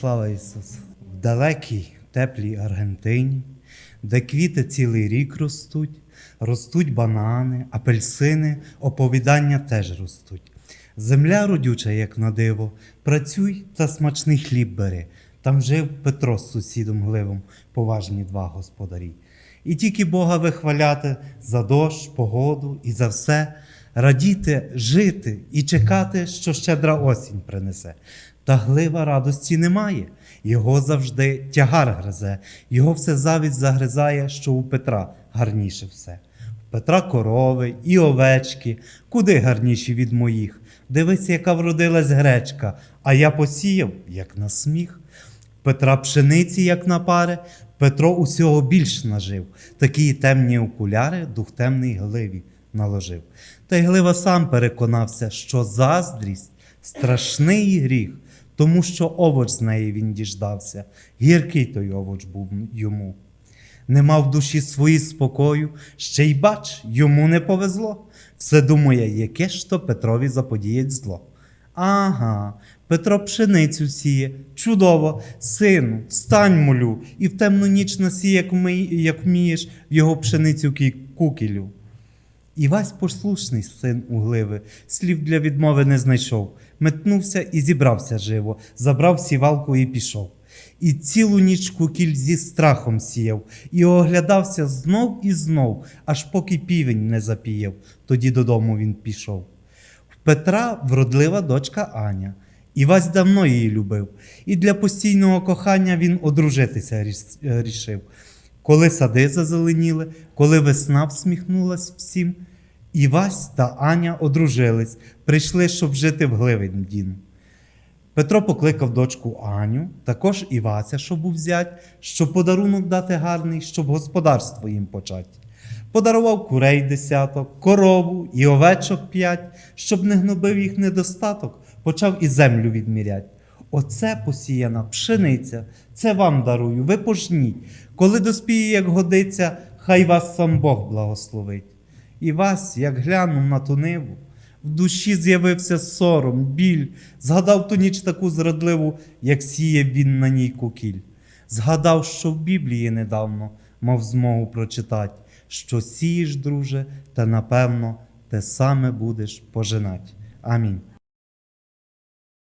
Слава Ісусу! В далекій теплій Аргентині, де квіти цілий рік ростуть, ростуть банани, апельсини, оповідання теж ростуть. Земля родюча, як на диво, працюй та смачний хліб бери. Там жив Петро з сусідом гливом, поважні два господарі. І тільки Бога вихваляти за дощ, погоду і за все, радіти, жити і чекати, що щедра осінь принесе. Та глива радості немає, його завжди тягар гризе, його все завість загризає, що у Петра гарніше все. У Петра корови і овечки, куди гарніші від моїх. Дивись, яка вродилась гречка, а я посіяв, як на сміх. Петра пшениці, як на пари, Петро усього більш нажив. Такі темні окуляри дух темний гливі наложив. Та й глива сам переконався, що заздрість страшний гріх, тому що овоч з неї він діждався. Гіркий той овоч був йому. Не мав душі свої спокою, ще й бач, йому не повезло. Все думає, яке ж то Петрові заподіять зло. Ага, Петро пшеницю сіє, чудово, сину, встань, молю, і в темну ніч насій, як, вмієш, в його пшеницю кі- кукілю. Івась послушний син угливи, слів для відмови не знайшов. Метнувся і зібрався живо, забрав сівалку і пішов. І цілу ніч кукіль зі страхом сіяв, і оглядався знов і знов, аж поки півень не запіяв. Тоді додому він пішов. В Петра вродлива дочка Аня. Івась давно її любив, і для постійного кохання він одружитися рішив. Коли сади зазеленіли, коли весна всміхнулась всім, Івась та Аня одружились, прийшли, щоб жити в Гливень дім. Петро покликав дочку Аню, також Івася, щоб був щоб подарунок дати гарний, щоб господарство їм почать. Подарував курей десяток, корову і овечок п'ять, щоб не гнобив їх недостаток, почав і землю відмірять. Оце посіяна пшениця, це вам дарую, ви пожніть. Коли доспіє, як годиться, хай вас сам Бог благословить. І вас, як глянув на ту ниву, в душі з'явився сором, біль, згадав ту ніч таку зрадливу, як сіє він на ній кукіль. Згадав, що в Біблії недавно мав змогу прочитати, що сієш, друже, та напевно те саме будеш пожинать. Амінь.